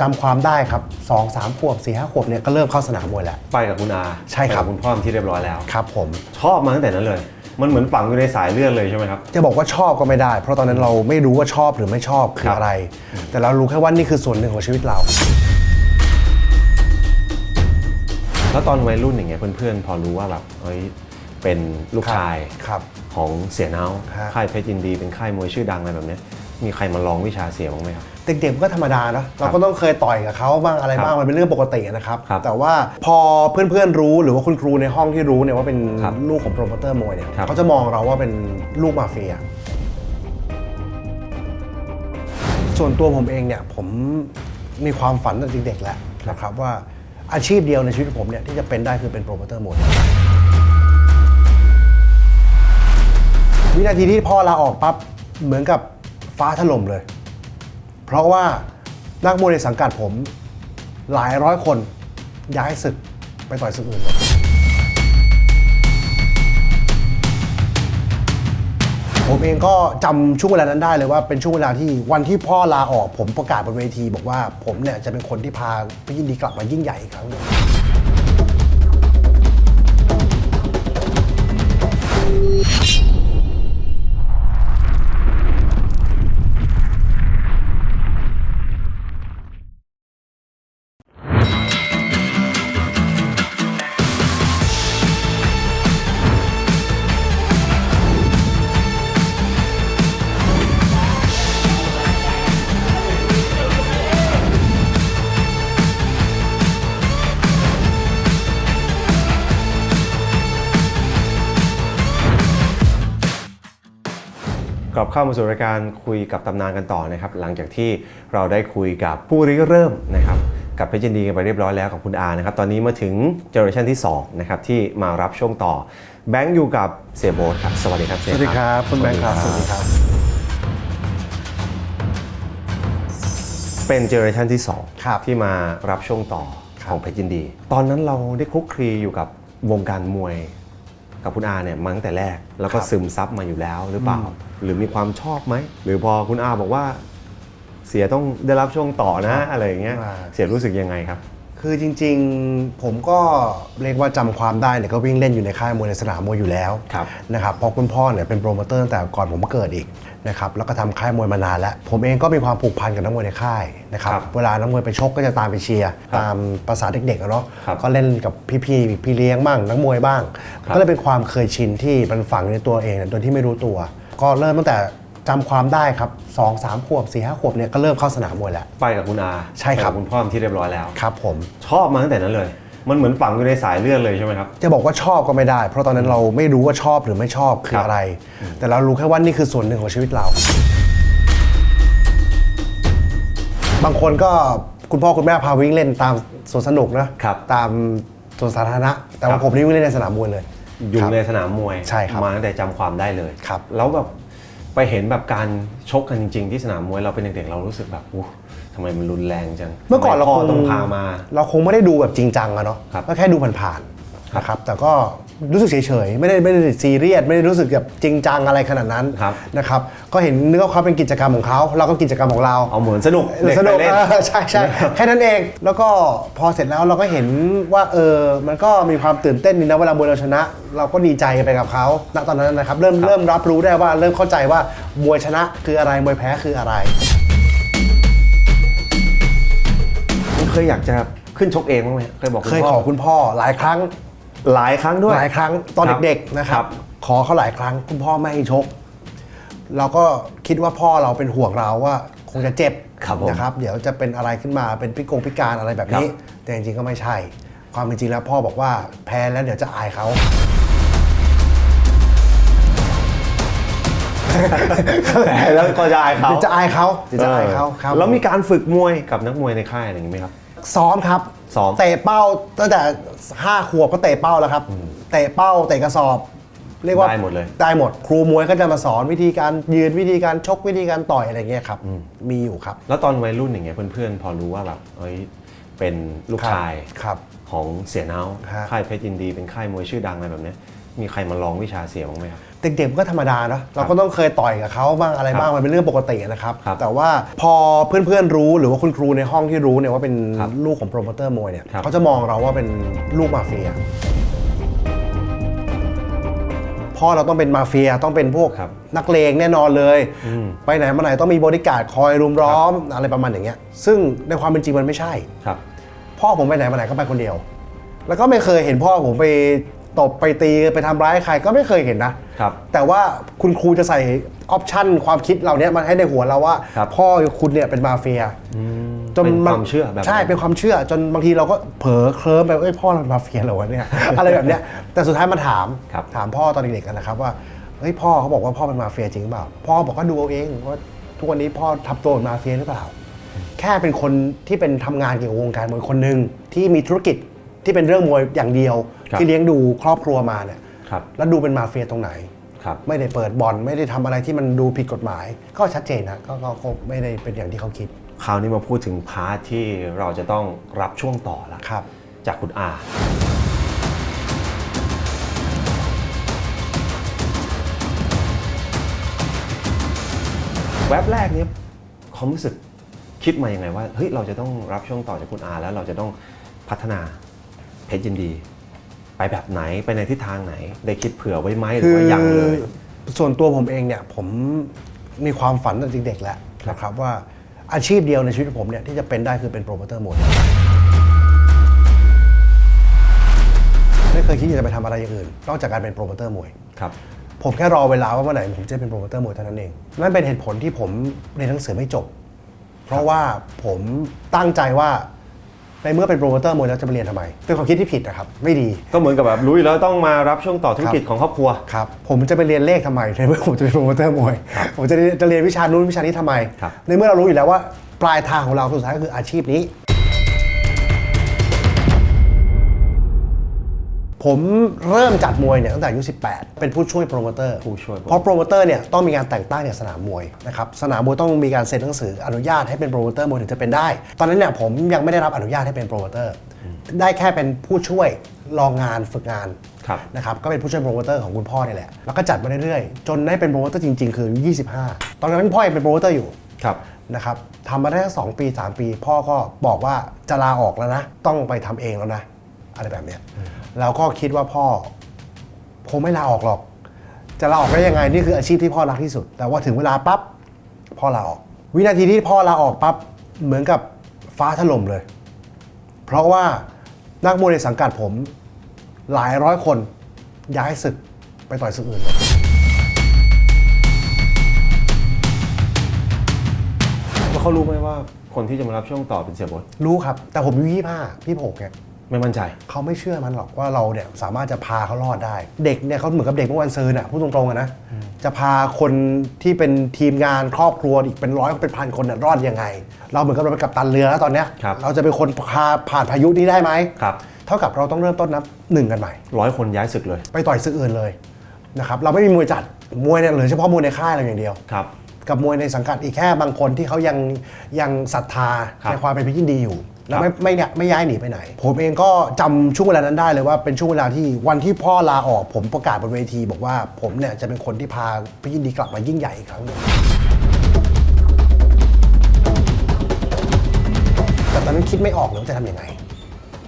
จำความได้ครับ2อสามขวบ4ี่ห้าขวบเนี่ยก็เริ่มเข้าสนามมวยแล้ว ไปกับคุณอาใช่ครับ ไปกัคุณพ่อที่เรียบร้อยแล้ว ครับผม ชอบมาตั้งแต่นั้นเลย มันเหมือนฝังอยู่ในสายเลือดเลยใช่ไหมครับ จะบอกว่าชอบก็ไม่ได้ เพราะตอนนั้นเราไม่รู้ว่าชอบหรือไม่ชอบคือครับอะไร แต่เรารู้แค่ว่านี่คือส่วนหนึ่งของชีวิตเรา แล้วตอนวัยรุ่นอย่างเงี้ยเพื่อนๆ พอรู้ว่าแบบเฮ้ยเป็นลูกชายครับ ของเสียเนาฮะค่ายเพชรยินดีเป็นค่ายมวยชื่อดังอะไรแบบเนี้ยมีใครมาลองวิชาเสียบ้างไหมครับ เด็กๆมันก็ธรรมดานะเราก็ต้องเคยต่อยกับเขาบ้างอะไรบ้างครับมันเป็นเรื่องปกตินะครับครับ แต่ว่าพอเพื่อนๆรู้หรือว่าคุณครูในห้องที่รู้เนี่ยว่าเป็นครับลูกของโปรโมเตอร์มวยเนี่ยครับเขาจะมองเราว่าเป็นลูกมาเฟียส่วนตัวผมเองเนี่ยผมมีความฝันตั้งแต่เด็กๆแล้วนะครับว่าอาชีพเดียวในชีวิตผมเนี่ยที่จะเป็นได้คือเป็นโปรโมเตอร์มวยวินาทีที่พ่อลาออกปั๊บเหมือนกับฟ้าถล่มเลย เพราะว่านักมวยในสังกัดผมหลายร้อยคนย้ายศึกไปต่อยศึกอื่นหมดผมเองก็จำช่วงเวลานั้นได้เลยว่าเป็นช่วงเวลาที่วันที่พ่อลาออกผมประกาศบนเวที บอกว่าผมเนี่ยจะเป็นคนที่พาพี่ยินดีกลับมายิ่งใหญ่อีกครั้งหนึ่ง เข้ามาสู่รายการคุยกับตำนานกันต่อนะครับ หลังจากที่เราได้คุยกับผู้ริเริ่มนะครับ กับเพชรยินดีกันไปเรียบร้อยแล้วกับคุณอานะครับ ตอนนี้มาถึงเจเนอเรชันที่2นะครับที่มารับช่วงต่อ แบงค์อยู่กับเสียโบ๊ทครับ สวัสดีครับสเสียวัสดีครับคุณแบงค์ครับสวัสดีครับ เป็นเจเนอเรชันที่ครับ2ที่มารับช่วงต่อครับของเพชรยินดี ตอนนั้นเราได้คลุกคลีอยู่กับวงการมวย กับคุณอาเนี่ยมาตั้งแต่แรก แล้วก็ซึมซับมาอยู่แล้วหรือเปล่าหรือมีความชอบไหม หรือพอคุณอาบอกว่า เสียต้องได้รับช่วงต่อนะอะไรอย่างเงี้ย อ่า เสียรู้สึกยังไงครับ คือจริงๆผมก็เรียกว่าจำความได้เนี่ยก็วิ่งเล่นอยู่ในค่ายมวยในสนามมวยอยู่แล้วครับนะครับเพราะคุณพ่อเนี่ยเป็นโปรโมเตอร์ตั้งแต่ก่อนผมเกิดอีกนะครับแล้วก็ทำค่ายมวยมานานแล้ว ผมเองก็มีความผูกพันกับนักมวยในค่ายนะครับครับเวลานักมวยไปชกก็จะตามไปเชียร์ครับตามภาษาเด็กๆอะเนาะครับก็เล่นกับพี่ๆพี่เลี้ยงบ้างนักมวยบ้าง ครับ ก็เลยเป็นความเคยชินที่มันฝังในตัวเองโดยที่ไม่รู้ตัว ก็เริ่มตั้งแต่ จำความได้ครับสองสามขวบสี่ห้าขวบเนี่ยก็เริ่มเข้าสนามมวยแล้ว ไปกับคุณอาใช่ครับ ไปกัคุณพ่อที่เรียบร้อยแล้ว ครับผม ชอบมาตั้งแต่นั้นเลย มันเหมือนฝังอยู่ในสายเลือดเลยใช่ไหมครับ จะบอกว่าชอบก็ไม่ได้ เพราะตอนนั้นเราไม่รู้ว่าชอบหรือไม่ชอบคือครับอะไร แต่เรารู้แค่ว่านี่คือส่วนหนึ่งของชีวิตเรา บางคนก็คุณพ่อคุณแม่พาวิ่งเล่นตามสวนสนุกนะครับ ตามสวนสาธารณะ แต่ครัว่าบผมนี่วิ่งเล่นในสนามมวยเลย อยู่ครับในสนามมวยใช่ครับมาตั้งแต่จำความได้เลยครับ แล้วแบบ ไปเห็นแบบการชกกันจริง ๆ ที่สนามมวยเราเป็นเด็กๆเรารู้สึกแบบอู้ทำไมมันรุนแรงจังเมื่อก่อนเราทำไพ่คงต้องพามา เราคงไม่ได้ดูแบบจริงจังอะเนาะครับก็แค่ดูผ่านๆนะครับ แต่ก็ รู้สึกเฉยๆ ไม่ได้ไม่ได้ซีเรียสไม่ได้รู้สึกแบบจริงจังอะไรขนาดนั้นครับ นะครับก็เห็นนึกว่าเขาเป็นกิจกรรมของเขาเราก็กิจกรรมของเราเอาเหมือนสนุกเด็กสไปนุกเล่น เออใช่ใช่แค่นั้นเองแล้วก็พอเสร็จแล้วเราก็เห็นว่าเออมันก็มีความตื่นเต้นดีนะเวลามวยเราชนะ เราก็ดีใจไปกับเขาณตอนนั้นนะครับเริ่มเริ่มรับรู้ได้ว่าเริ่มเข้าใจว่ามวยชนะคืออะไรมวยแพ้คืออะไร เคยอยากจะขึ้นชกเองบ้างไหมเคยบอกณเคยพ่ขอคุณพ่อหลายครั้ง หลายครั้งด้วย หลายครั้งตอนครับเด็กๆนะครัครับบขอเขาหลายครั้งคุณพ่อไม่ให้ชก เราก็คิดว่าพ่อเราเป็นห่วงเราว่าคงจะเจ็บครับผมนะครับ เดี๋ยวจะเป็นอะไรขึ้นมาเป็นพิกงพิการอะไรแบบนี้ ครับ แต่จริงๆก็ไม่ใช่ ความเป็นจริงแล้วพ่อบอกว่าแพ้แล้วเดี๋ยวจะอายเขาแล้วก็จะอายเขาเดี๋ยวจะอายเขาเดี๋ยวจะอายเขาครับ แล้วมีการฝึกมวยกับนักมวยในค่ายอะไรอย่างนี้ไหมครับ ซ้อมครับซ้อม เตะเป้าตั้งแต่ห้าขวบก็เตะเป้าแล้วครับ เตะเป้าเตะกระสอบ เรียกว่าได้หมดเลย ได้หมดครูมวยก็จะมาสอนวิธีการยืนวิธีการชกวิธีการต่อยอะไรเงี้ยครับมีอยู่ครับ แล้วตอนวัยรุ่นอย่างเงี้ยเพื่อนๆ พอรู้ว่าแบบเอ้ยเป็นลูกชายครับ ของเสียเนาฮะ ค่ายเพชรยินดีเป็นค่ายมวยชื่อดังอะไรแบบเนี้ยมีใครมาลองวิชาเสียบ้างไหมครับ เด็กๆมันก็ธรรมดาเนาะเราก็ต้องเคยต่อยกับเขาบ้างอะไรบ้างมันเป็นเรื่องปกตินะครับครับแต่ว่าพอเพื่อนๆรู้หรือว่าคุณครูในห้องที่รู้เนี่ยว่าเป็นครับลูกของโปรโมเตอร์มวยเนี่ยครับ เขาจะมองเราว่าเป็นลูกมาเฟียพ่อเราต้องเป็นมาเฟียต้องเป็นพวกครับนักเลงแน่นอนเลยอืมไปไหนมาไหนต้องมีบริการดคอยรุมล้อมอะไรประมาณอย่างเงี้ยซึ่งในความเป็นจริงมันไม่ใช่ ครับ พ่อผมไปไหนมาไหนก็ไปคนเดียว แล้วก็ไม่เคยเห็นพ่อผมไปตบไปตีไปทำร้ายใครก็ไม่เคยเห็นนะ ครับแต่ว่าคุณครูจะใส่ออปชั่นความคิดเหล่านี้มาให้ในหัวเราว่า ครับพ่อคุณเนี่ยเป็นมาเฟียจนเป็นนความเชื่อแบบนั้นใช่เป็นความเชื่อ จนบางทีเราก็เผลอเคลิ้มไปเอ้ยพ่อเราเป็นมาเฟียเหรอวะเนี่ย อะไรแบบเนี้ยแต่สุดท้ายมาถามครับ ถามพ่อตอนเด็กๆกันนะครับว่าเฮ้ยพ่อเขาบอกว่าพ่อเป็นมาเฟียจริงหรือเปล่าพ่อบอกก็ดูเอาเองว่าทุกวันนี้พ่อทับตัวเป็นมาเฟียหรือเปล่า แค่เป็นคนที่เป็นทำงานเกี่ยวกับวงการมวยคนหนึ่งที่มีธุรกิจที่เป็นเรื่องมวยอย่างเดียว ครับ ที่เลี้ยงดูครอบครัวมาเนี่ย ครับ แล้วดูเป็นมาเฟียตรงไหน ครับ ไม่ได้เปิดบ่อนไม่ได้ทำอะไรที่มันดูผิดกฎหมาย ก็ชัดเจนนะก็ก็ก็ไม่ได้เป็นอย่างที่เขาคิดคราวนี้มาพูดถึงพาร์ทที่เราจะต้องรับช่วงต่อละครับ จากคุณอา แว็บแรกเนี้ยความรู้สึกคิดมายังไงว่าเฮ้ยเราจะต้องรับช่วงต่อจากคุณอาแล้วเราจะต้องพัฒนาเพชรยินดี ไปแบบไหนไปในทิศทางไหน ได้คิดเผื่อไว้ไหมหรือว่ายังเลยส่วนตัวผมเองเนี่ยผมมีความฝันตั้งแต่เด็กๆแล้วนะครับว่าอาชีพเดียวในชีวิตผมเนี่ยที่จะเป็นได้คือเป็นโปรโมเตอร์มวยไม่เคยคิดจะไปทำอะไรอย่างอื่น นอกจากการเป็นโปรโมเตอร์มวย ครับ ผมแค่รอเวลาว่าเมื่อไหร่ผมจะเป็นโปรโมเตอร์มวยเท่านั้นเอง นั่นเป็นเหตุผลที่ผมเรียนหนังสือไม่จบ เพราะว่าผมตั้งใจว่า ในเมื่อเป็นโปรโมเตอร์มวยแล้วจะไปเรียนทำไม เป็นความคิดที่ผิดนะครับ ไม่ดี ก็เหมือนกับแบบรู้อยู่แล้วต้องมารับช่วงต่อธุรกิจของครอบครัว ครับ ผมจะไปเรียนเลขทำไมในเมื่อผมจะเป็นโปรโมเตอร์มวย ผมจะเรียนจะเรียนวิชานู้นวิชานี้ทำไม ครับ ในเมื่อเรารู้อยู่แล้วว่าปลายทางของเราสุดท้ายก็คืออาชีพนี้ ผมเริ่มจัดมวยเนี่ยตั้งแต่อายุ 18 เป็นผู้ช่วยโปรโมเตอร์ผู้ช่วยเพราะโปรโมเตอร์เนี่ยต้องมีการแต่งตั้งจากสนามมวยนะครับสนามมวยต้องมีการเซ็นหนังสืออนุญาตให้เป็นโปรโมเตอร์มวยถึงจะเป็นได้ ตอนนั้นเนี่ยผมยังไม่ได้รับอนุญาตให้เป็นโปรโมเตอร์ได้แค่เป็นผู้ช่วยรองงานฝึกงานครับนะครับก็เป็นผู้ช่วยโปรโมเตอร์ของคุณพ่อนี่แหละแล้วก็จัดมาเรื่อยๆจนได้เป็นโปรโมเตอร์จริงๆ คืออายุ25 ตอนนั้นพ่อยังเป็นโปรโมเตอร์อยู่ครับนะครับทำมาได้แค่สองปี 3 ปี พ่อก็บอกว่าจะลาออกแล้วนะ ต้องไปทำเองแล้วนะ อะไรแบบเนี้ย เราก็คิดว่าพ่อคงไม่ลาออกหรอก จะลาออกได้ยังไงนี่คืออาชีพที่พ่อรักที่สุด แต่ว่าถึงเวลาปั๊บพ่อลาออก วินาทีที่พ่อลาออกปั๊บเหมือนกับฟ้าถล่มเลย เพราะว่านักมวยในสังกัดผมหลายร้อยคนย้ายศึกไปต่อยศึกอื่นหมดแล้วเขารู้ไหมว่าคนที่จะมารับช่วงต่อเป็นเสียบดรู้ครับ แต่ผมอายุยี่ห้าพี่หกเนี่ย ไม่มั่นใจ เขาไม่เชื่อมันหรอกว่าเราเนี่ยสามารถจะพาเขารอดได้ เด็กเนี่ยเขาเหมือนกับเด็กเมื่อวันซืนอะพูดตรงๆอะนะจะพาคนที่เป็นทีมงานครอบครัวอีกเป็นร้อยเป็นพันคนเนี่ยรอดยังไง เราเหมือนกับเราเป็นกัปตันเรือแล้วตอนเนี้ยครับ เราจะเป็นคนพาผ่านพายุนี้ได้ไหมครับเท่ากับเราต้องเริ่มต้นนับหนึ่งกันใหม่ ร้อยคนย้ายศึกเลยไปต่อยศึกอื่นเลยนะครับเราไม่มีมวยจัดมวยเนี่ยเหลือเฉพาะมวยในค่ายเราอย่างเดียว ครับ กับมวยในสังกัดอีกแค่บางคนที่เขายังยังศรัทธาครับ ในความเป็นพิจินดีอยู่ แล้วไม่ไม่เนี่ยไม่ย้ายหนีไปไหน ผมเองก็จำช่วงเวลานั้นได้เลยว่าเป็นช่วงเวลาที่วันที่พ่อลาออก ผมประกาศบนเวที บอกว่าผมเนี่ยจะเป็นคนที่พาพิจินดีกลับมายิ่งใหญ่อีกครั้งหนึ่งแต่ตอนนั้นคิดไม่ออกเลยว่าจะทำยังไง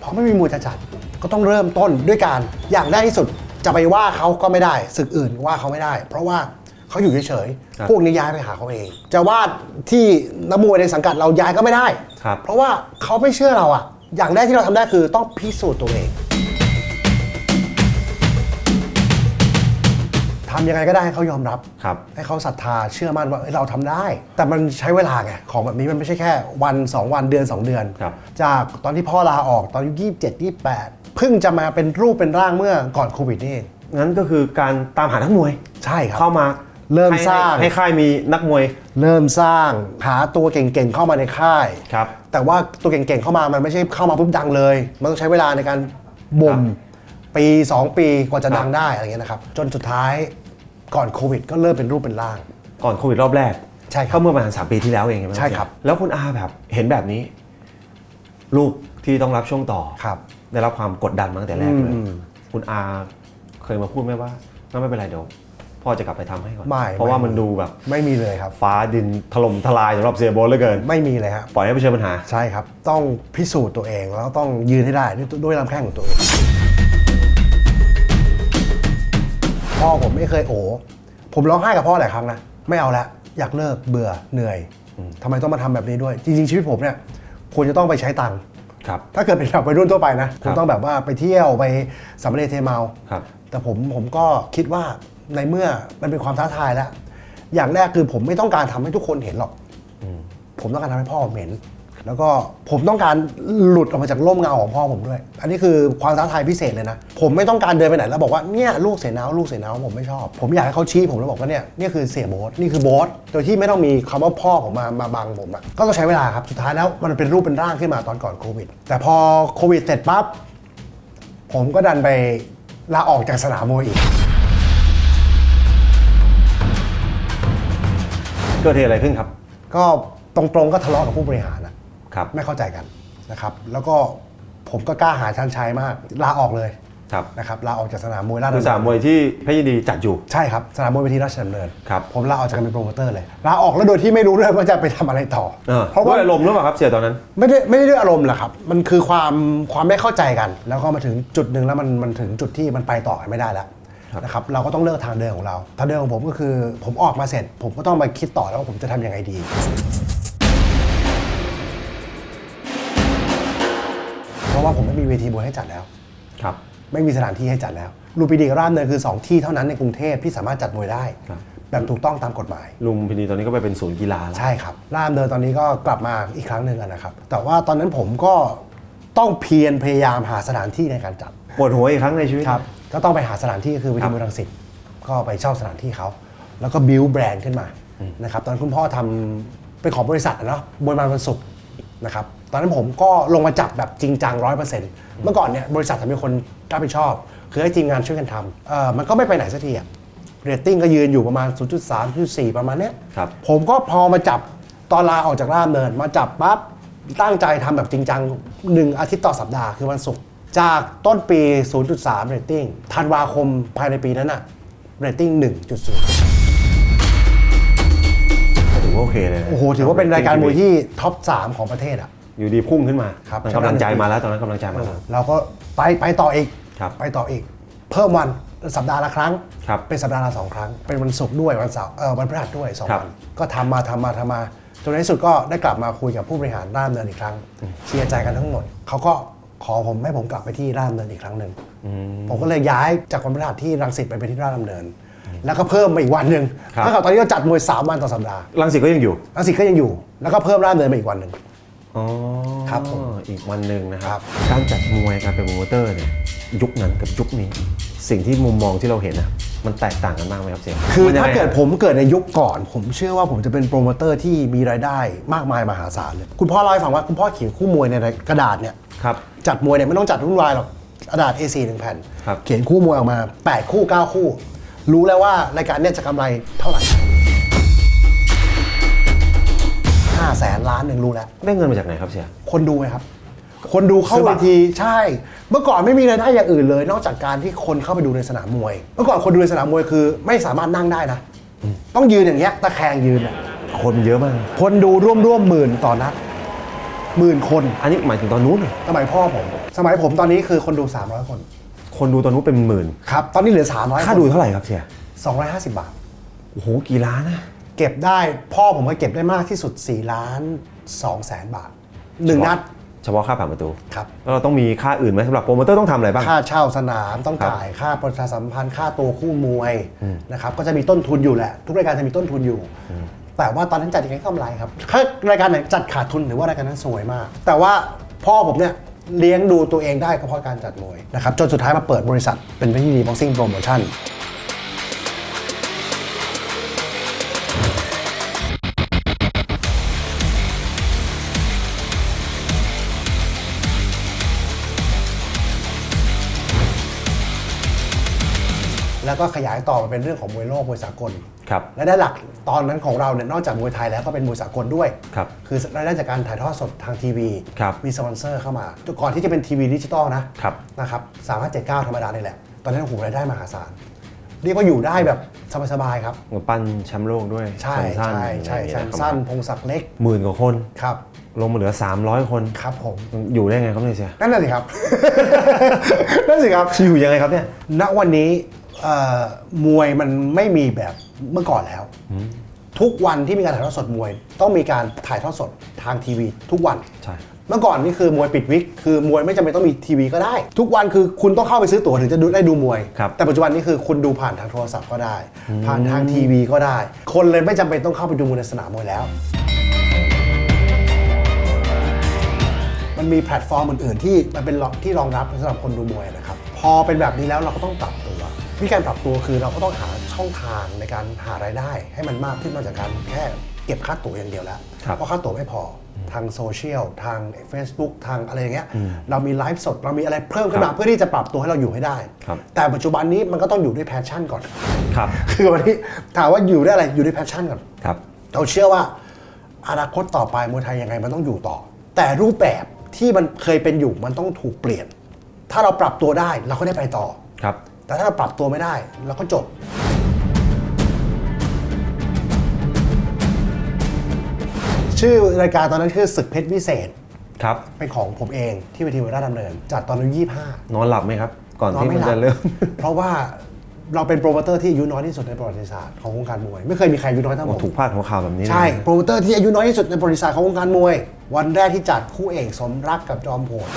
เพราะไม่มีมวยจะจัดก็ต้องเริ่มต้นด้วยการอย่างแรกที่สุดจะไปว่าเขาก็ไม่ได้ศึกอื่นว่าเขาไม่ได้ เพราะว่า เขาอยู่เฉยครับ ๆพวกนี้ย้ายไปหาเขาเอง จะว่าที่นักมวยในสังกัดเราย้ายก็ไม่ได้ ครับ เพราะว่าเขาไม่เชื่อเราอะอย่างแรกที่เราทำได้คือต้องพิสูจน์ตัวเองทำยังไงก็ได้ให้เขายอมรับ ครับ ให้เขาศรัทธาเชื่อมั่นว่าเอ้ยเราทำได้ แต่มันใช้เวลาไงของแบบนี้มันไม่ใช่แค่วัน 2 วันเดือน 2 เดือน ครับ จากตอนที่พ่อลาออกตอนอายุ27 28เพิ่งจะมาเป็นรูปเป็นร่างเมื่อก่อนโควิดนี่เองงั้นก็คือการตามหานักมวย ใช่ครับ เข้ามา เริ่มให้สร้างให้ให้ค่ายมีนักมวย เริ่มสร้างหาตัวเก่งๆเข้ามาในค่าย ครับ แต่ว่าตัวเก่งๆเข้ามามันไม่ใช่เข้ามาปุ๊บดังเลย มันต้องใช้เวลาในการบ่มครับปี 2 ปีกว่าจะครับดังได้อะไรเงี้ยนะครับ จนสุดท้ายก่อนโควิด ก็เริ่มเป็นรูปเป็นร่าง ก่อนโควิดรอบแรก ใช่ครับเข้าเมื่อประมาณสามปีที่แล้วเองใช่ไหมใช่ครับ แล้วคุณอาแบบเห็นแบบนี้ ลูกที่ต้องรับช่วงต่อครับได้รับความกดดันมาตั้งแต่แรกเลยอืมคุณอาเคยมาพูดไหมว่างั้นไม่เป็นไรเดี๋ยวผ พ่อจะกลับไปทำให้ก่อนไม่เพราะว่าไม่มันดูแบบไม่มีเลยครับ ฟ้าดินถล่มทลายสำหรับเสียโบทเหลือเกิน ไม่มีเลยฮะปล่อยให้เผชิญปัญหาใช่ครับ ต้องพิสูจน์ตัวเอง แล้วต้องยืนให้ได้ด้วยด้วยลำแข้งของตัวเองพ่อผมไม่เคยโอผมร้องไห้กับพ่อหลายครั้งนะไม่เอาละอยากเลิกเบื่อเหนื่อยทำไมต้องมาทำแบบนี้ด้วย จริง ๆ ชีวิตผมเนี่ยควรจะต้องไปใช้ตังค์ครับถ้าเกิดเป็นแบบวัยรุ่นทั่วไปนะผมต้องแบบว่าไปเที่ยวไปสัมเรเทเมาครับแต่ผมผมก็คิดว่า ในเมื่อมันเป็นความท้าทายแล้ว อย่างแรกคือผมไม่ต้องการทำให้ทุกคนเห็นหรอกผมต้องการทำให้พ่อผมเห็น แล้วก็ผมต้องการหลุดออกมาจากร่มเงาของพ่อผมด้วย อันนี้คือความท้าทายพิเศษเลยนะ ผมไม่ต้องการเดินไปไหนแล้วบอกว่าเนี่ยลูกเสียน้าวลูกเสียน้าวผมไม่ชอบ ผมอยากให้เขาชี้ผมแล้วบอกว่าเนี่ยนี่คือเสียโบ๊ทนี่คือโบ๊ทโดยที่ไม่ต้องมีคำว่าพ่อผมมามาบังผมอะก็ต้องใช้เวลาครับสุดท้ายแล้วมันเป็นรูปเป็นร่างขึ้นมาตอนก่อนโควิด แต่พอโควิดเสร็จปั๊บผมก็ดันไปลาออกจากสนามมวยอีก เกิดเหตุอะไรขึ้นครับ ก็ตรงๆก็ทะเลาะกับผู้บริหารนะครับไม่เข้าใจกันนะครับ แล้วก็ผมก็กล้าหาญชันชัยมากลาออกเลยครับนะครับลาออกจากสนามมวยราชคือดำสนามมวยที่เพชรยินดีจัดอยู่ ใช่ครับสนามมวยเวทีราชดำเนินครับ ผมลาออกจากการเป็นโปรโมเตอร์เลยลาออกแล้วโดยที่ไม่รู้ด้วยว่าจะไปทำอะไรต่อเออเพราะด้ว่าวยอารมณ์หรือเปล่าครับเสียตอนนั้น ไม่ได้ไม่ได้ด้วยอารมณ์แหละครับ มันคือความความไม่เข้าใจกัน แล้วก็มาถึงจุดหนึ่งแล้วมันมันถึงจุดที่มันไปต่อไม่ได้แล้วครับ นะครับเราก็ต้องเลิกทางเดินของเรา ทางเดินของผมก็คือผมออกมาเสร็จ ผมก็ต้องมาคิดต่อแล้วว่าผมจะทำยังไงดีเพราะว่าผมไม่มีเวทีมวยให้จัดแล้ว ครับ ไม่มีสถานที่ให้จัดแล้วลูมพินีกับราชดำเนินคือ 2 ที่เท่านั้นในกรุงเทพที่สามารถจัดมวยได้ ครับ แบบถูกต้องตามกฎหมาย ลุมพินีตอนนี้ก็ไปเป็นศูนย์กีฬาแล้ว ใช่ครับราชดำเนินตอนนี้ก็กลับมาอีกครั้งหนึ่งอะนะครับ แต่ว่าตอนนั้นผมก็ต้องเพียรพยายามหาสถานที่ในการจัด ปวดหัวอีกครั้งในชีวิตครับ ก็ต้องไปหาสถานที่ก็คือเวครัทีบมวยรังสิตก็ไปเช่าสถานที่เขา แล้วก็บิวแบรนด์ขึ้นมานะครับตอนนนคุณพ่อทำเป็นของบริษัทอะเนาะบนมาวันศุกร์นะครับตอนนั้นผมก็ลงมาจับแบบจริงจังร้อยเปอร์เซ็นต์เมื่อก่อนเนี่ยบริษัทจะมีคนรับผิดชอบ คือให้ทีมงานช่วยกันทำเอ่อมันก็ไม่ไปไหนสักทีอะเรตติ้งก็ยืนอยู่ประมาณ 0.3 0.4 ประมาณเนี้ยครับ ผมก็พอมาจับตอนลาออกจากร่ามเนินมาจับปั๊บตั้งใจทำแบบจริงจังหนึ่งอาทิตย์ต่อสัปดาห์คือวันศุกร์ จากต้นปี 0.3 เรตติ้งธันวาคมภายในปีนั้นอะเรตติ้ง 1.0 ก็ถือว่าโอเคเลยนะโอ้โห ถือว่าเป็นรายการมวยที่ท็อป 3 ของประเทศอะ อยู่ดีพุ่งขึ้นมาครับ มันกำลังใจมาแล้วตอนนั้นกำลังใจมาแล้ว เราก็ไปไปต่ออีก ครับไปต่ออีก เพิ่มวันสัปดาห์ละครั้ง ครับ เป็นสัปดาห์ละสองครั้ง เป็นวันศุกร์ด้วยวันเสาร์เออวันพฤหัสด้วยสองครับ วันก็ทำมาทำมาทำมาจนในที่สุดก็ได้กลับมาคุยกับผู้บริหารร่ามเนินอีกครั้งเคลียร์ใจกันทั้งหมดเขาก็ ขอผมให้ผมกลับไปที่ร่ามเนินอีกครั้งหนึ่งผมก็เลยย้ายจากวันพฤหัสที่รังสิตไปไปที่ราชดำเนิน แล้วก็เพิ่มมาอีกวันหนึ่งครับเท่ากับตอนนี้เราจัดมวยสามวันต่อสัปดาห์ลังสิตก็ยังอยู่ รังสิตก็ยังอยู่ แล้วก็เพิ่มราชดำเนินมาอีกวันหนึ่ง อ๋อครับผมอีกวันหนึ่งนะคครัรับบการจัดมวยการเป็นโปรโมเตอร์เนี่ยยุคนั้นกับยุคนี้ สิ่งที่มุมมองที่เราเห็นนะมันแตกต่างกันบ้างไหมครับเสียงคือมันยังถ้าไงเกิดผมเกิดในยุคก่อน ผมเชื่อว่าผมจะเป็นโปรโมเตอร์ที่มีรายได้มากมายมหาศาลเลยคุณพ่อเล่าให้ฟังว่าคุณพ่อเขียนคู่มวยในกระดาษเนี่ยครับจัดมวยเนี่ยไม่ต้องจัดวุ่นวายหรอกกระดาษ A4 หนึ่งแผ่นครับเขียนคู่มวยออกมา 8 คู่ 9 คู่ รู้แล้วว่ารายการเนี่ยจะกำไรเท่าไหร่ แสนล้านหนึ่งรู้แล้ว ได้เงินมาจากไหนครับเสีย คนดูไงครับ คนดูเข้าซื้อเวบัตร ทีใช่ เมื่อก่อนไม่มีรายได้อย่างอื่นเลย นอกจากการที่คนเข้าไปดูในสนามมวย เมื่อก่อนคนดูในสนามมวยคือ ไม่สามารถนั่งได้นะ ต้องยืนอย่างเงี้ยตะแคงยืนอะคนเยอะมาก คนดูร่วมร่วมหมื่นต่อนัดหมื่นคน อันนี้หมายถึงตอนนู้นเหรอสมัยพ่อผม สมัยผมตอนนี้คือคนดู 300 คน คนดูตอนนู้นเป็นหมื่น ครับ ตอนนี้เหลือ 300ค่าดูเท่าไหร่ครับเสีย250 บาท โอ้โหกี่ล้านนะ เก็บได้พ่อผมก็เก็บได้มากที่สุด 4 ล้าน2แสนบาทหนึ่งนัด เฉพาะค่าผ่านประตูครับแล้วเราต้องมีค่าอื่นไหมสำหรับโปรโมเตอร์ต้องทำอะไรบ้าง ค่าเช่าสนามต้องครับจ่ายค่าประชาสัมพันธ์ค่าตัวคู่มวยนะครับก็จะมีต้นทุนอยู่แหละ ทุกรายการจะมีต้นทุนอยู่ แต่ว่าตอนนั้นจัดยังไงก็กำไรครับถ้ารายการไหนจัดขาดทุนหรือว่ารายการนั้นสวยมาก แต่ว่าพ่อผมเนี่ยเลี้ยงดูตัวเองได้ก็เพราะการจัดมวยนะครับจนสุดท้ายมาเปิดบริษัทเป็นวิธีดีบ็อกซิ่งโปรโมชั่น แล้วก็ขยายต่อมาเป็นเรื่องของมวยโลกมวยสากล ครับรายได้หลักตอนนั้นของเราเนี่ยนอกจากมวยไทยแล้วก็เป็นมวยสากลด้วย ครับ คือรายได้จากการถ่ายทอดสดทางทีวีครับ มีสปอนเซอร์เข้ามาก่อนที่จะเป็นทีวีดิจิตอลนะครับ นะครับสามารถเจ็ดเก้าธรรมดานี่แหละ ตอนนั้นโอ้โหรายได้มหาศาลเรียกว่าอยู่ได้แบบสบายๆครับ ปั้นแชมป์โลกด้วยใช่สั้นใช่ๆใช่อะไรอย่างแซเงี้ยมนะครับสั้นพงศักดิ์เล็กหมื่นกว่าคน ครับ ลงมาเหลือ 300 คน ครับผม อยู่ได้ไงครับเนี่ยเสียนั่นน่ะสิครับ นั่นสิครับ อยู่ยังไงครับเนี่ย ณวันนี้เอ่อ มวยมันไม่มีแบบเมื่อก่อนแล้ว ทุกวันที่มีการถ่ายทอดสดมวย ต้องมีการถ่ายทอดสดทางทีวี ทุกวันใช่เมื่อก่อนนี่คือมวยปิดวิกคือมวยไม่จำเป็นต้องมีทีวีก็ได้ ทุกวันคือคุณต้องเข้าไปซื้อตั๋วถึงจะดูได้ดูมวยครับแต่ปัจจุบันนี้คือคุณดูผ่านทางโทรศัพท์ก็ได้ ผ่านทางทีวีก็ได้ คนเลยไม่จำเป็นต้องเข้าไปดูมวยในสนามมวยแล้ว มันมีแพลตฟอร์มอื่นๆที่มันเป็นที่รองรับสำหรับคนดูมวยนะครับ พอเป็นแบบนี้แล้วเราก็ต้องปรับตั ววิธีการปรับตัวคือเราก็ต้องหาช่องทางในการหารายได้ ให้มันมากขึ้นนอกจากการแค่เก็บค่าตั๋วอย่างเดียวแล้วครับเพราะค่าตั๋วไม่พอทางโซเชียลทาง Facebook ทางอะไรอย่างเงี้ยเรามีไลฟ์สด เรามีอะไรเพิ่มขึ้นมาเพื่อที่จะปรับตัวให้เราอยู่ให้ได้ครับแต่ปัจจุบันนี้มันก็ต้องอยู่ด้วยแพชชั่นก่อนครับคือวันนี้ถามว่าอยู่ได้อะไรอยู่ด้วยแพชชั่นก่อนครับเราเชื่อว่าอนาคตต่อไปมวยไทยยังไงมันต้องอยู่ต่อ แต่รูปแบบที่มันเคยเป็นอยู่มันต้องถูกเปลี่ยน ถ้าเราปรับตัวได้เราก็ได้ไปต่อครับ แต่ถ้าเราปรับตัวไม่ได้เราก็จบ ชื่อรายการตอนนั้นคือศึกเพชรวิเศษ ครับ เป็นของผมเองที่เวทีวราชดำเนิน จัดตอนอายุยี่ห้า นอนหลับไหมครับ ก่อนนอนที่ไม่มันหลัจะเริ่ม เพราะว่าเราเป็นโปรโมเตอร์ที่อายุน้อยที่สุดในประวัติศาสตร์ของวงการมวย ไม่เคยมีใครอายุน้อยเท่าผม ถูกพาดหัวข่าวแบบนี้เลยใช่นะโปรโมเตอร์ที่อายุน้อยที่สุดในประวัติศาสตร์ของวงการมวย วันแรกที่จัดคู่เอกสมรักกับจอมโหด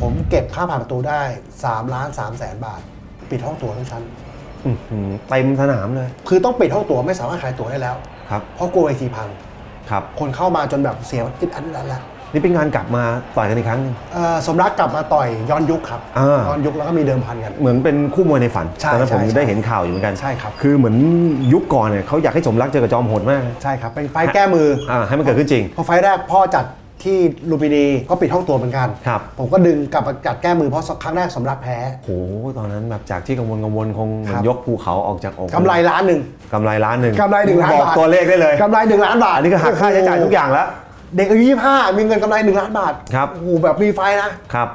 ผมเก็บค่าผ่านประตูได้3ล้าน3แสนบาท ปิดห้องตั๋วทุกชั้น อื้อหือเต็มสนามเลย คือต้องปิดห้องตั๋วไม่สามารถขายตั๋วได้แล้ว ครับ เพราะกลัวเวทีพัง ครับ คนเข้ามาจนแบบเสียอึดอัดอึดอัดแล้วนี่เป็นงานกลับมาต่อยกันอีกครั้งหนึงเอ่อสมรักกลับมาต่อยย้อนยุคครับอ่า ย้อนยุคแล้วก็มีเดิมพันกัน เหมือนเป็นคู่มวยในฝันใช่ตอนนั้นผมใช่ใช่ได้เห็นข่าวอยู่เหมือนกันใช่ครับ คือเหมือนยุคก่อนเนี่ยเขาอยากให้สมรักเจอกับจอมโหดมาก ใช่ครับ เป็นไฟล์แก้มืออ่าให้มันเกิดขึ้นจริง พอไฟล์แรกพ่อจัด ที่ลูมพินีก็ปิดห้องตัวเหมือนกัน ครับ ผมก็ดึงกลับมาจัดแก้มือเพราะครั้งแรกสมรักแพ้ โหตอนนั้นแบบจากที่กังวลกังวลคงเหมือครันบ ยกภูเขาออกจากอกกำไรล้านหนึ่ง กำไรล้านหนึ่งกำไรหนึ่งล้านบอกบาท ตัวเลขได้เลย กำไรหนึ่งล้านบาทอันนี้ก็หักค่าใช้จ่ายทุกอย่างแล้ว เด็กอายุยี่ห้ามีเงินกำไรหนึ่งล้านบาทครับ โอ้โหแบบมีไฟนะ ครับ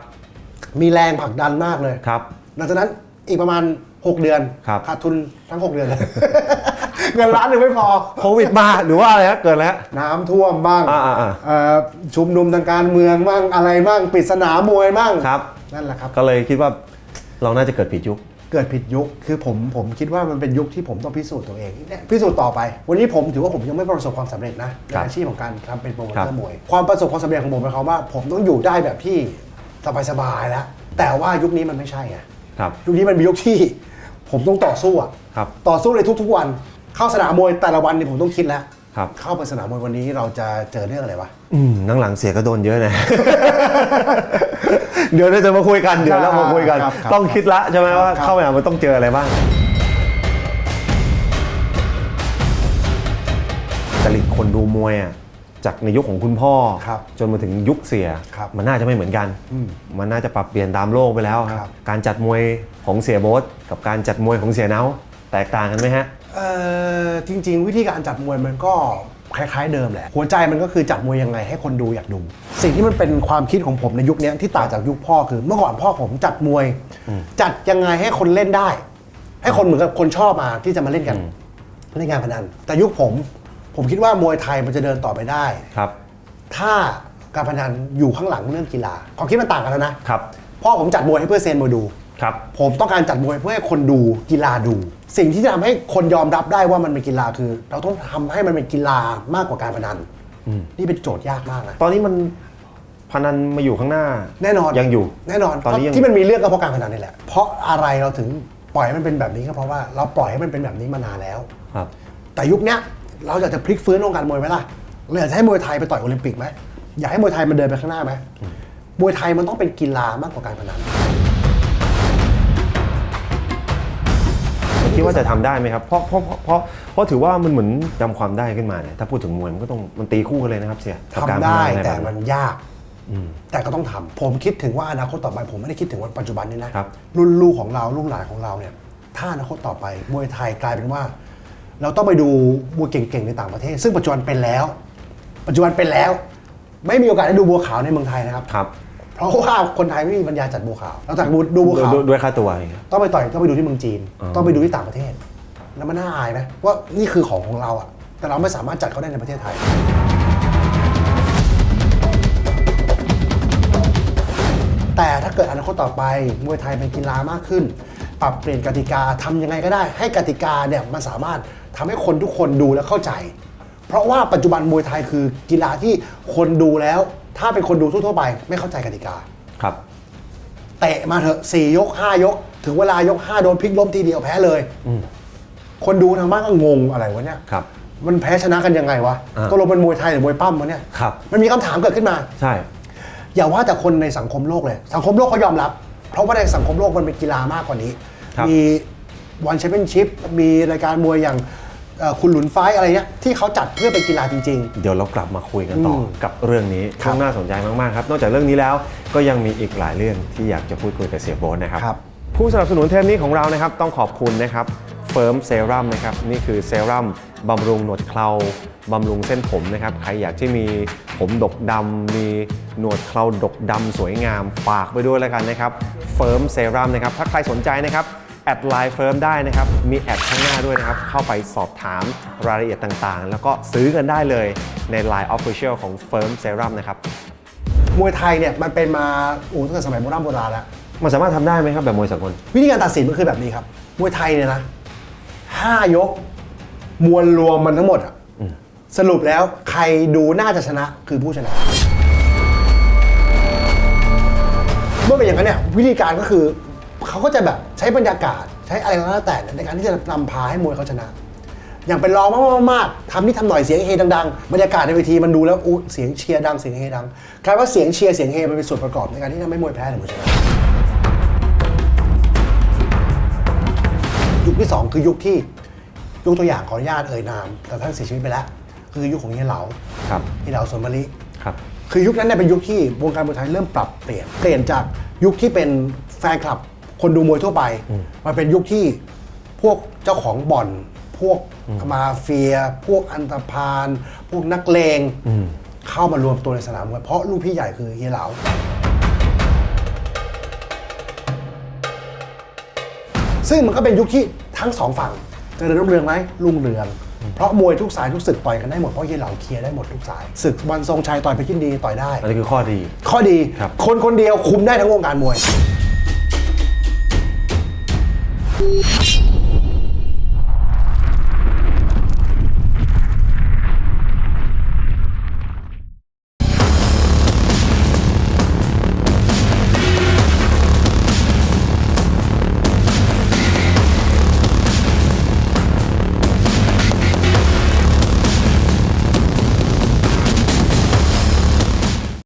มีแรงผลักดันมากเลย ครับ หลังจากนั้นอีกประมาณ 6 เดือนครับ ขาดทุนทั้ง 6 เดือนเลย เงินล้านหนึ่งไม่พอ โควิดมาหรือว่าอะไรฮะเกิดแล้ว น้ำท่วมบ้างอ่าอ่าอ่าเอ่อชุมนุมทางการเมืองบ้างอะไรบ้างปริศนามวยบ้างครับ นั่นแหละครับ ก็เลยคิดว่าเราน่าจะเกิดผิดยุค เกิดผิดยุคคือผมผมคิดว่ามันเป็นยุคที่ผมต้องพิสูจน์ตัวเองเนี่ยพิสูจน์ต่อไป วันนี้ผมถือว่าผมยังไม่ประสบความสำเร็จนะในครับอาชีพของการทำเป็นโปรโมครัเตอร์บมวย ความประสบความสำเร็จของผมหมายความว่า ผมต้องอยู่ได้แบบที่สบายๆแล้วแต่ว่ายุคนี้มันไม่ใช่ไง ครับ ยุคนี้มันเป็นยุคที่ ผมต้องต่อสู้อะครับต่อสู้ในทุกๆวัน เข้าสนามมวยแต่ละวันนี่ผมต้องคิดแล้วครับ เข้าไปสนามมวยวันนี้เราจะเจอเรื่องอะไรวะ อืมนั่งหลังเสียก็โดนเยอะนะ เดี๋ยวเราจะมาคุยกัน เดี๋ยวเรามาคุยกัน ครับครับต้องคิดละใช่ไหมว่าครับ เข้าไปอะมันต้องเจออะไรบ้างจริตคนดูมวยอะ จากในยุคของคุณพ่อ ครับจนมาถึงยุคเสีย ครับมันน่าจะไม่เหมือนกัน อืมมันน่าจะปรับเปลี่ยนตามโลกไปแล้วคครัรับ บ การจัดมวยของเสียโบ๊ทกับการจัดมวยของเสียเนาแตกต่างกันไหมฮะ เอ่อจริง ๆ วิธีการจัดมวยมันก็คล้ายๆเดิมแหละ หัวใจมันก็คือจัดมวยยังไงให้คนดูอยากดู สิ่งที่มันเป็นความคิดของผมในยุคเนี้ยที่ต่างจากยุคพ่อคือ เมื่อก่อนพ่อผมจัดมวย จัดยังไงให้คนเล่นได้ ให้คนเหมือนกับคนชอบมาที่จะมาเล่นกันอืมเล่นงานพนันแต่ยุคผม ผมคิดว่ามวยไทยมันจะเดินต่อไปได้ ครับ ถ้าการพนันอยู่ข้างหลังเรื่องกีฬาความคิดมันต่างกันแล้วนะครับ พ่อผมจัดมวยให้เพื่อเซนมวยดู ครับ ผมต้องการจัดมวยเพื่อให้คนดูกีฬาดู สิ่งที่จะทำให้คนยอมรับได้ว่ามันเป็นกีฬาคือ เราต้องทำให้มันเป็นกีฬามากกว่าการพนันอืมนี่เป็นโจทย์ยากมากนะ ตอนนี้มันพนันมาอยู่ข้างหน้าแน่นอนยังอยู่ แน่นอนตอนนี้ยัง ที่มันมีเรื่องก็เพราะการพนันนี่แหละ เพราะอะไรเราถึงปล่อยให้มันเป็นแบบนี้ก็เพราะว่าเราปล่อยให้มันเป็นแบบนี้มานานแล้ว ครับ แต่ยุคเนี้ย เราอยากจะพลิกฟื้นวงการมวยไหมล่ะเราอยากจะให้มวยไทยไปต่อยโอลิมปิกไหมอยากให้มวยไทยมันเดินไปข้างหน้าไหมมวยไทยมันต้องเป็นกีฬามากกว่าการพนันคิดว่าจะทำได้ไหมครับเพราะเพราะเพราะเพราะเพราะถือว่ามันเหมือนจำความได้ขึ้นมาเนี่ยถ้าพูดถึงมวยมันก็ต้องมันตีคู่กันเลยนะครับเสียกับการทำได้พนันอะไรแต่แบบมันนั้นยากอืมแต่ก็ต้องทำผมคิดถึงว่าอนาคตต่อไป ผมไม่ได้คิดถึงวันปัจจุบันนี้นะครับรุ่นลูกของเราลูกหลานของเราเนี่ย ถ้าอนาคตต่อไปมวยไทยกลายเป็นว่า เราต้องไปดูมวยเก่งๆในต่างประเทศ ซึ่งปัจจุบันเป็นแล้ว ปัจจุบันเป็นแล้ว ไม่มีโอกาสได้ดูบัวขาวในเมืองไทยนะครับครับ เพราะว่าคนไทยไม่มีปัญญาจัดบัวขาวเราจากดูดูบัวขาวด้วยด้วยค่าตัวอย่างเงี้ย ต้องไปต่อยต้องไปดูที่เมืองจีน อ๋อ ต้องไปดูที่ต่างประเทศ แล้วมันน่าอายไหมว่านี่คือของของเราอะแต่เราไม่สามารถจัดเขาได้ในประเทศไทย แต่ถ้าเกิดอนาคตต่อไปมวยไทยเป็นกีฬามากขึ้น ปรับเปลี่ยนกติกาทำยังไงก็ได้ ให้กติกาเนี่ยมันสามารถทำให้คนทุกคนดูและเข้าใจ เพราะว่าปัจจุบันมวยไทยคือกีฬาที่คนดูแล้ว ถ้าเป็นคนดูทั่วๆไป ไม่เข้าใจกติกา ครับ เตะมาเถอะสี่ยกห้ายก ถึงเวลายกห้าโดนพลิกล้มทีเดียวแพ้เลยอืมคนดูทางบ้านก็งงอะไรวะเนี่ยครับมันแพ้ชนะกันยังไงวะอ่าตกลงเป็นมวยไทยหรือมวยปั้มวะเนี่ยครับ มันมีคำถามเกิดขึ้นมา ใช่ อย่าว่าแต่คนในสังคมโลกเลย สังคมโลกเขายอมรับ เพราะว่าในสังคมโลกมันเป็นกีฬามากกว่านี้ ครับมีวันแชมเปี้ยนชิพมีรายการมวยอย่างเอ่อคุณหลุนไฟท์อะไรเนี้ยที่เขาจัดเพื่อเป็นกีฬาจริงเดี๋ยวเรากลับมาคุยกันต่ออมกับเรื่องนี้ครับ ซึ่งน่าสนใจมาก ๆ ครับ นอกจากเรื่องนี้แล้วก็ยังมีอีกหลายเรื่องที่อยากจะพูดคุยกับเสียโบ๊ทนะครับ ครับผู้สนับสนุนเทปนี้ของเรานะครับ ต้องขอบคุณนะครับเฟิร์มเซรั่มนะครับ นี่คือเซรั่มบำรุงหนวดเคราบำรุงเส้นผมนะครับ ใครอยากที่มี ผมดกดำมีหนวดเคราดกดำสวยงามฝากไปด้วยแล้วกันนะครับเฟิร์มเซรั่มนะครับ ถ้าใครสนใจนะครับแอดไลน์เฟิร์มได้นะครับ มีแอดข้างหน้าด้วยนะครับ เข้าไปสอบถามรายละเอียดต่างๆ แล้วก็ซื้อกันได้เลยใน Line Official ของเฟิร์มเซรั่มนะครับๆมวยไทยเนี่ยมันเป็นมาโอ้ตั้งแต่สมัยโบราณโบราณแล้ว มันสามารถทำได้ไหมครับ แบบมวยสากลวิธีการตัดสินมันคือแบบนี้ครับ มวยไทยเนี่ยนะห้ายก มวลรวมมันทั้งหมดอะ สรุปแล้วใครดูน่าจะชนะคือผู้ชนะ เมื่อเป็นอย่างนั้นเนี่ยวิธีการก็คือเขาก็จะแบบใช้บรรยากาศใช้อะไรก็แล้วแต่ในการที่จะนำพาให้มวยเขาชนะ อย่างเป็นรองมากๆๆทำนี่ทำหน่อยเสียงเฮดังๆบรรยากาศในเวทีมันดูแล้วอู้เสียงเชียร์ดังเสียงเฮดังกลายว่าเสียงเชียร์เสียงเฮมันเป็นส่วนประกอบในการที่ทำให้มวยแพ้หรือมวยชนะยุคที่ 2 คือยุคที่ยกตัวอย่างขออนุญาตเอ่ยนาม แต่ท่านเสียชีวิตไปแล้ว คือยุคของเฮียเหลาครับเฮียเหลาสวนมะลิครับคือยุคนั้นเนี่ยเป็นยุคที่วงการมวยไทยเริ่มปรับเปลี่ยนเปลี่ยนจากยุคที่เป็นแฟนคลับ คนดูมวยทั่วไปมาเป็นยุคที่พวกเจ้าของบ่อน พวกมาเฟีย พวกอันตพาลพวกนักเลงเข้ามารวมตัวในสนามมวยเพราะลูกพี่ใหญ่คือเฮียเหลาซึ่งมันก็เป็นยุคที่ทั้งสองฝั่งเจะเริญรุ่งเรืองไหมรุ่งเรือง เพราะมวยทุกสายทุกศึกต่อยกันได้หมดเพราะเฮียเหลาเคลียร์ได้หมดทุกสายศึกวันทรงชัยต่อยไปกินดีต่อยได้ อันนี้คือข้อดี ข้อดีครับ คนคนเดียวคุมได้ทั้งวงการมวย